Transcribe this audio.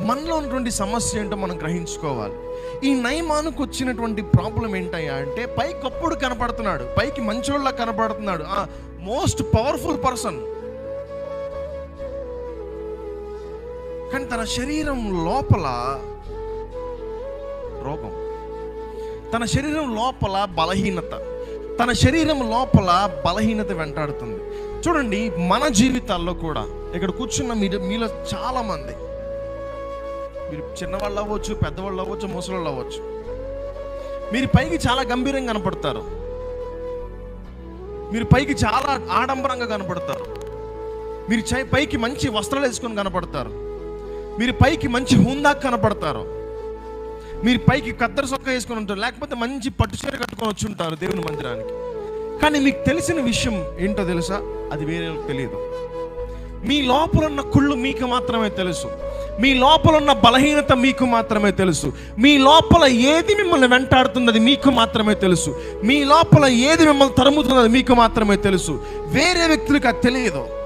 మనలో ఉన్నటువంటి సమస్య ఏంటో మనం గ్రహించుకోవాలి. ఈ నయమానికి వచ్చినటువంటి ప్రాబ్లం ఏంటయ్యా అంటే పైకి అప్పుడు కనపడుతున్నాడు. పైకి మంచోళ్ళ కనపడుతున్నాడు. మోస్ట్ పవర్ఫుల్ పర్సన్ కానీ తన శరీరం లోపల రోగం. తన శరీరం లోపల బలహీనత. తన శరీరం లోపల బలహీనత వెంటాడుతుంది. చూడండి మన జీవితాల్లో కూడా ఇక్కడ కూర్చున్న మీరు మీలో చాలామంది మీరు చిన్నవాళ్ళు అవ్వచ్చు పెద్దవాళ్ళు అవ్వచ్చు ముసలోళ్ళు అవ్వచ్చు. మీరు పైకి చాలా గంభీరంగా కనపడతారు. మీరు పైకి చాలా ఆడంబరంగా కనపడతారు. మీరు చై- పైకి మంచి వస్త్రాలు వేసుకొని కనపడతారు. మీరు పైకి మంచి హుందా కనపడతారు. మీరు పైకి కత్తెర సొక్క వేసుకొని ఉంటారు. లేకపోతే మంచి పట్టు చీర కట్టుకొని వచ్చి ఉంటారు దేవుని మందిరానికి. కానీ మీకు తెలిసిన విషయం ఏంటో తెలుసా? అది వేరే తెలియదు. మీ లోపల ఉన్న కుళ్ళు మీకు మాత్రమే తెలుసు. మీ లోపల ఉన్న బలహీనత మీకు మాత్రమే తెలుసు. మీ లోపల ఏది మిమ్మల్ని వెంటాడుతున్నది మీకు మాత్రమే తెలుసు. మీ లోపల ఏది మిమ్మల్ని తరుముతున్నది మీకు మాత్రమే తెలుసు. వేరే వ్యక్తులకు అది తెలియదు.